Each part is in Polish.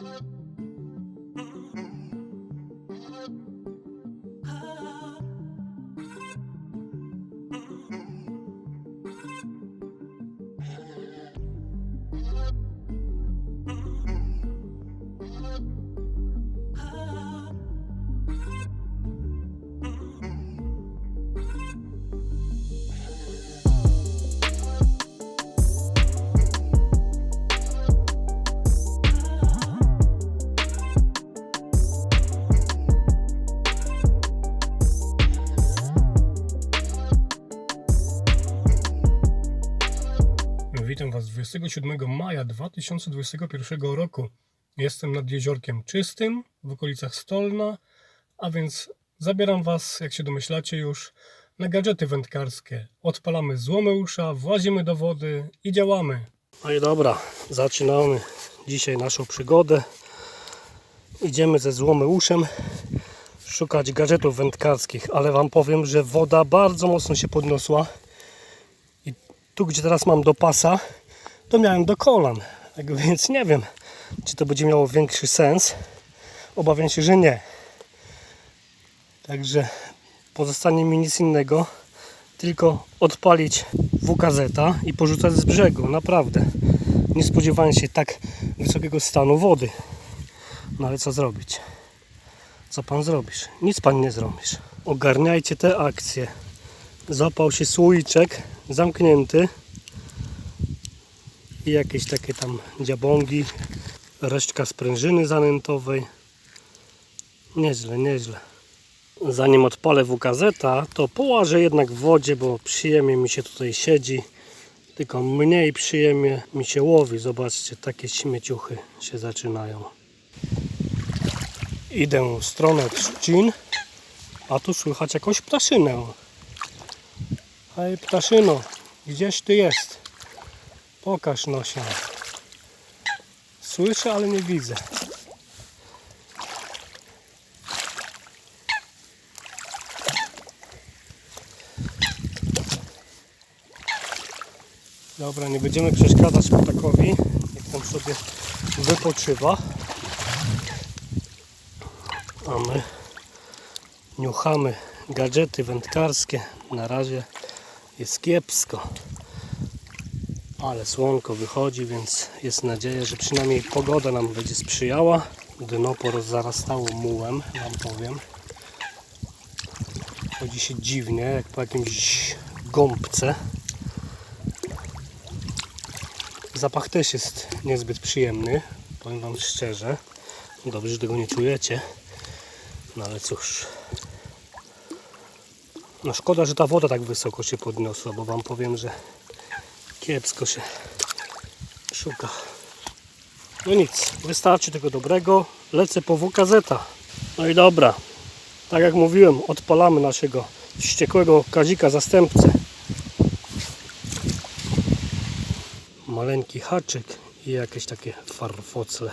ウフフ。27 maja 2021 roku. Jestem nad jeziorkiem czystym w okolicach Stolna, a więc zabieram Was, jak się domyślacie już, na gadżety wędkarskie. Odpalamy złomeusza, włazimy do wody i działamy. No i dobra, zaczynamy dzisiaj naszą przygodę. Idziemy ze złomeuszem szukać gadżetów wędkarskich, ale Wam powiem, że woda bardzo mocno się podniosła. Tu, gdzie teraz mam do pasa, to miałem do kolan. Tak więc nie wiem, czy to będzie miało większy sens. Obawiam się, że nie. Także pozostanie mi nic innego, tylko odpalić WKZ i porzucać z brzegu. Naprawdę. Nie spodziewałem się tak wysokiego stanu wody. No ale co zrobić? Co pan zrobisz? Nic pan nie zrobisz. Ogarniajcie te akcje. Zapał się słoiczek zamknięty i jakieś takie tam dziabągi, resztka sprężyny zanętowej. Nieźle, nieźle. Zanim odpalę WKZ, to połażę jednak w wodzie, bo przyjemnie mi się tutaj siedzi. Tylko mniej przyjemnie mi się łowi. Zobaczcie, takie śmieciuchy się zaczynają. Idę w stronę trzcin, a tu słychać jakąś ptaszynę. Hej ptaszyno, gdzieś ty jest? Pokaż nosia. Słyszę, ale nie widzę. Dobra, nie będziemy przeszkadzać ptakowi. Niech tam sobie wypoczywa. A my niuchamy gadżety wędkarskie. Na razie jest kiepsko. Ale słonko wychodzi, więc jest nadzieja, że przynajmniej pogoda nam będzie sprzyjała. Dno porozarastało mułem, wam powiem. Chodzi się dziwnie, jak po jakimś gąbce. Zapach też jest niezbyt przyjemny, powiem wam szczerze. Dobrze, że tego nie czujecie. No ale cóż. No szkoda, że ta woda tak wysoko się podniosła, bo wam powiem, że kiepsko się szuka. No nic, wystarczy tego dobrego. Lecę po WKZ. No i dobra, tak jak mówiłem, odpalamy naszego wściekłego kazika zastępcę. Maleńki haczyk i jakieś takie farfocle.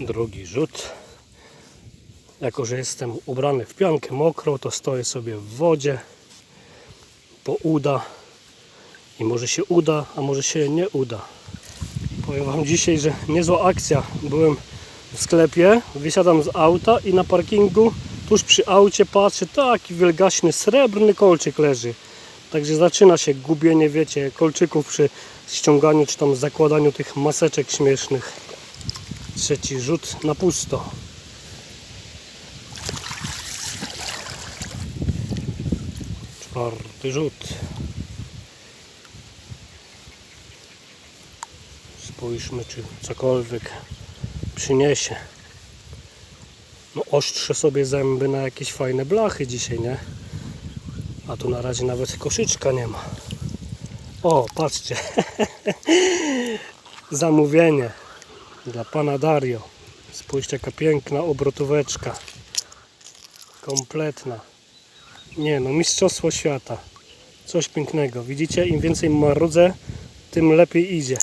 Drugi rzut. Jako, że jestem ubrany w piankę mokrą, to stoję sobie w wodzie po uda i może się uda, a może się nie uda. Powiem Wam dzisiaj, że niezła akcja. Byłem w sklepie, wysiadam z auta i na parkingu tuż przy aucie patrzę, taki wielgaśny srebrny kolczyk leży. Także zaczyna się gubienie, wiecie, kolczyków przy ściąganiu czy tam zakładaniu tych maseczek śmiesznych. Trzeci rzut na pusto. Czwarty rzut. Spójrzmy, czy cokolwiek przyniesie. No ostrzę sobie zęby na jakieś fajne blachy dzisiaj, nie? A tu na razie nawet koszyczka nie ma. O, patrzcie. Zamówienie dla pana Dario. Spójrzcie, jaka piękna obrotóweczka. Kompletna. Nie no, mistrzostwo świata. Coś pięknego. Widzicie, im więcej marudzę, tym lepiej idzie.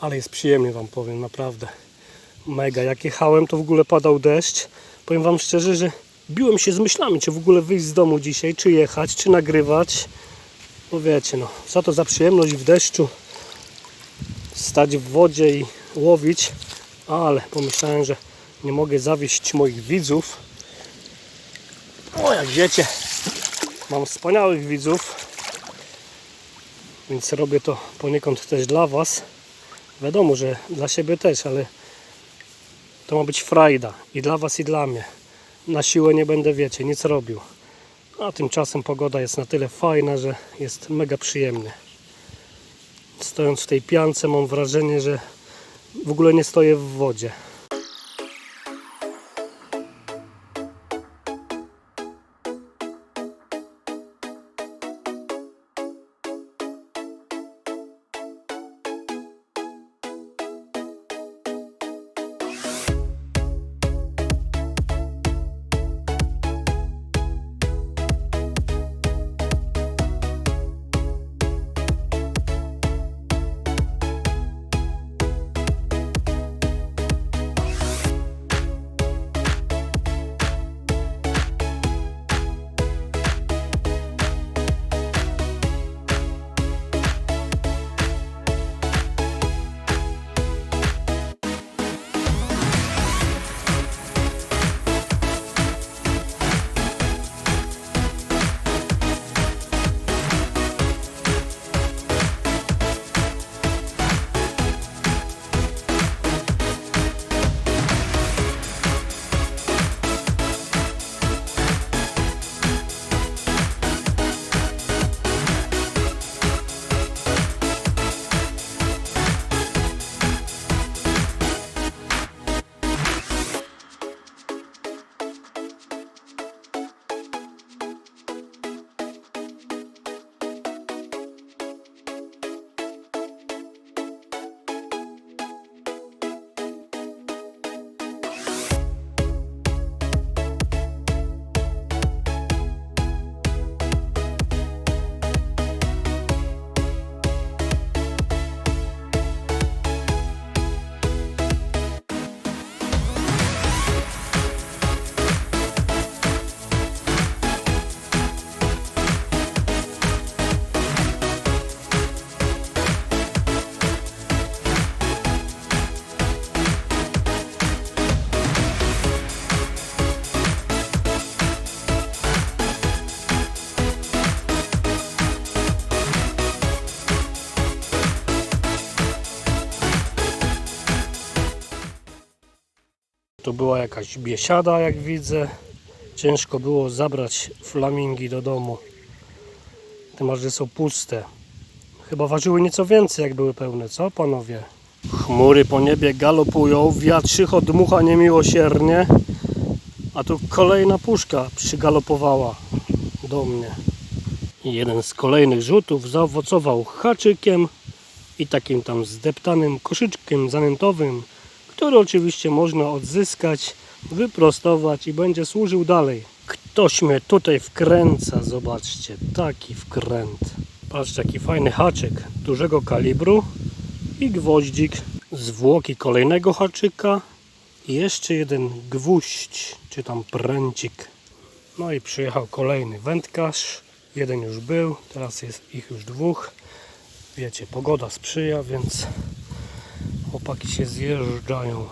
Ale jest przyjemnie wam powiem, naprawdę. Mega. Jak jechałem, to w ogóle padał deszcz. Powiem wam szczerze, że biłem się z myślami, czy w ogóle wyjść z domu dzisiaj, czy jechać, czy nagrywać. Bo wiecie, no, co to za przyjemność w deszczu stać w wodzie i łowić. Ale pomyślałem, że nie mogę zawieść moich widzów. O, jak wiecie, mam wspaniałych widzów. Więc robię to poniekąd też dla Was. Wiadomo, że dla siebie też, ale to ma być frajda i dla Was i dla mnie. Na siłę nie będę, wiecie, nic robił. A tymczasem pogoda jest na tyle fajna, że jest mega przyjemnie. Stojąc w tej piance mam wrażenie, że w ogóle nie stoję w wodzie. To była jakaś biesiada, jak widzę. Ciężko było zabrać flamingi do domu. Tym że są puste. Chyba ważyły nieco więcej, jak były pełne, co panowie? Chmury po niebie galopują, wiatrzycho dmucha niemiłosiernie, a tu kolejna puszka przygalopowała do mnie. Jeden z kolejnych rzutów zaowocował haczykiem i takim tam zdeptanym koszyczkiem zanętowym, który oczywiście można odzyskać, wyprostować i będzie służył dalej. Ktoś mnie tutaj wkręca, zobaczcie, taki wkręt. Patrzcie, jaki fajny haczyk dużego kalibru i gwoździk, zwłoki kolejnego haczyka i jeszcze jeden gwóźdź, czy tam pręcik. No i przyjechał kolejny wędkarz, jeden już był, teraz jest ich już dwóch. Wiecie, pogoda sprzyja, więc chłopaki się zjeżdżają.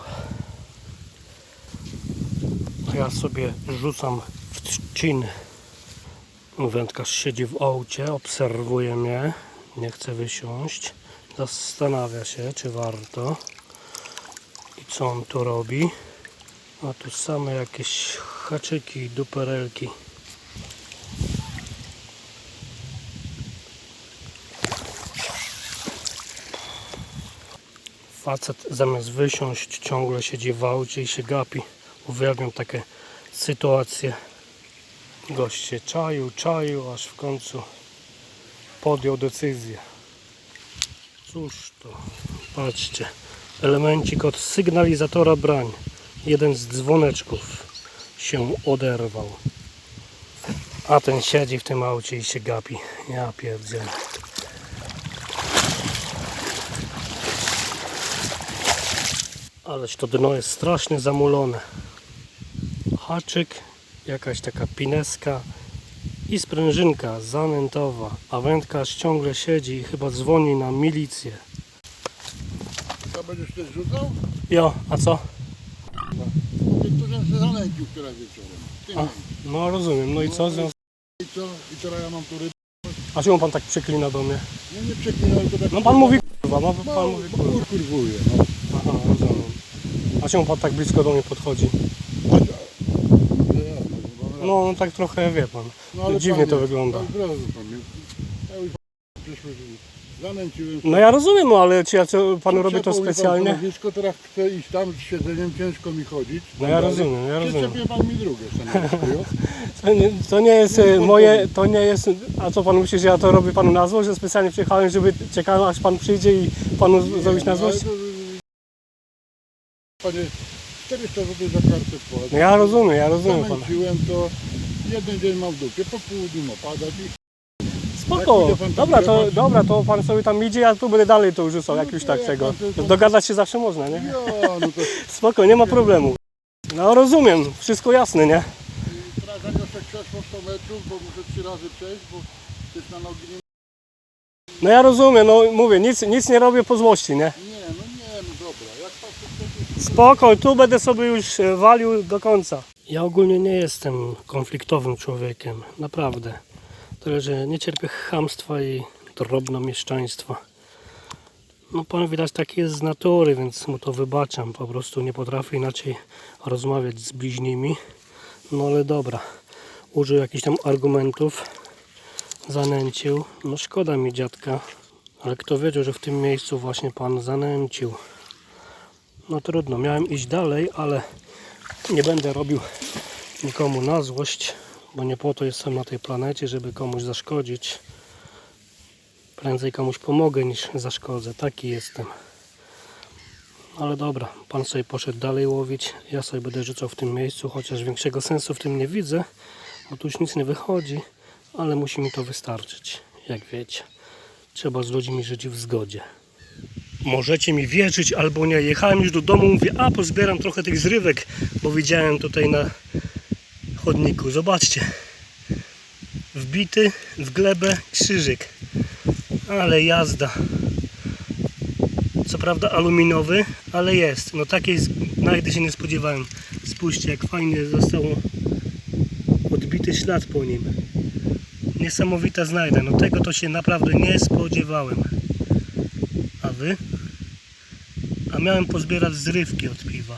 Ja sobie rzucam w trzciny. Wędkarz siedzi w aucie, obserwuje mnie, nie chce wysiąść. Zastanawia się, czy warto. I co on tu robi? A tu same jakieś haczyki i duperelki. Facet zamiast wysiąść ciągle siedzi w aucie i się gapi. Uwielbiam takie sytuacje. Gość się czaił, czaił, aż w końcu podjął decyzję. Cóż to, patrzcie, elemencik od sygnalizatora brań. Jeden z dzwoneczków się oderwał. A ten siedzi w tym aucie i się gapi. Ja pierdzielę. Ależ to dno jest strasznie zamulone. Haczyk, jakaś taka pineska i sprężynka zanętowa. A wędkarz ciągle siedzi i chyba dzwoni na milicję. będziesz też rzucał? Jo, a co? Się zanęcił wczoraj wieczorem. A, no rozumiem, no i co? Zwią- I co? I teraz ja mam tu rybę. A czemu pan tak przyklina do mnie? No nie przeklinałem, tylko tak... No pan mówi kurwa, no No, pan mówi kurwa. kur kurwuje, no. A czemu pan tak blisko do mnie podchodzi? No, No, tak trochę wie pan. no, dziwnie to wygląda. Pan zanęciłem się. No ja rozumiem, no ale czy ja panu robię to Przyczepił mi pan specjalnie? stanowisko, teraz chcę iść tam z siedzeniem, ciężko mi chodzić. No ja rozumiem, ja rozumiem. Przyczepię pan mi drugie stanowisko, jo? To nie, to nie jest e, moje, to nie jest, a co pan myśli, że ja to robię panu na złość, że specjalnie przyjechałem, żeby czekałem aż pan przyjdzie i panu z- zrobić na ale złość? to, Panie, 400 zł za kartę płacę. No ja rozumiem, ja rozumiem pana. Zamęciłem to, jeden dzień mam w dupie, po południu ma padać i Spoko, Jak pójdzie pan tam dobra to, grzebać? dobra, to pan sobie tam idzie, ja tu będę dalej to jak No już to tak jak tego. pan to- Dogadać się zawsze można, nie? ja, no to Spoko, nie ma problemu. No rozumiem, wszystko jasne, nie? teraz zaniosę krzesło 100 metrów, bo muszę trzy razy przejść, bo też na nogi nie... No ja rozumiem, no mówię, nic, nic nie robię po złości, nie? No nie, no dobra, jak pan chce... Spoko, tu będę sobie już e, walił do końca. Ja ogólnie nie jestem konfliktowym człowiekiem, naprawdę. Tyle, że nie cierpię chamstwa i drobnomieszczaństwa. No pan widać taki jest z natury, więc mu to wybaczam. Po prostu nie potrafię inaczej rozmawiać z bliźnimi. No ale dobra, użył jakichś tam argumentów, zanęcił. No szkoda mi dziadka, ale kto wiedział, że w tym miejscu właśnie pan zanęcił. No trudno, miałem iść dalej, ale nie będę robił nikomu na złość, bo nie po to jestem na tej planecie, żeby komuś zaszkodzić. Prędzej komuś pomogę niż zaszkodzę, taki jestem. Ale dobra, pan sobie poszedł dalej łowić, ja sobie będę rzucał w tym miejscu, chociaż większego sensu w tym nie widzę, bo tu już nic nie wychodzi, ale musi mi to wystarczyć, jak wiecie. Trzeba z ludźmi żyć w zgodzie. Możecie mi wierzyć albo nie. Jechałem już do domu, mówię, a pozbieram trochę tych zrywek, bo widziałem tutaj na chodniku. Zobaczcie. Wbity w glebę krzyżyk. Ale jazda. Co prawda aluminowy, ale jest. No takiej znajdy się nie spodziewałem. Spójrzcie jak fajnie został odbity ślad po nim. Niesamowita znajda. No tego to się naprawdę nie spodziewałem. A wy? A miałem pozbierać zrywki od piwa.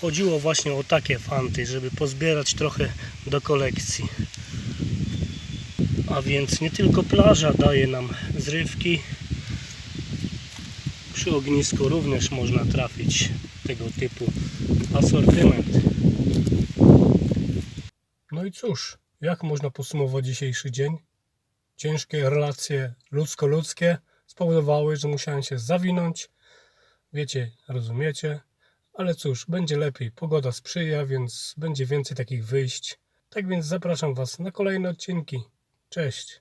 Chodziło właśnie o takie fanty, żeby pozbierać trochę do kolekcji. A więc nie tylko plaża daje nam zrywki. Przy ognisku również można trafić tego typu asortyment. No i cóż, jak można podsumować dzisiejszy dzień? Ciężkie relacje ludzko-ludzkie spowodowały, że musiałem się zawinąć. Wiecie, rozumiecie, ale cóż, będzie lepiej. Pogoda sprzyja, więc będzie więcej takich wyjść. Tak więc zapraszam Was na kolejne odcinki. Cześć.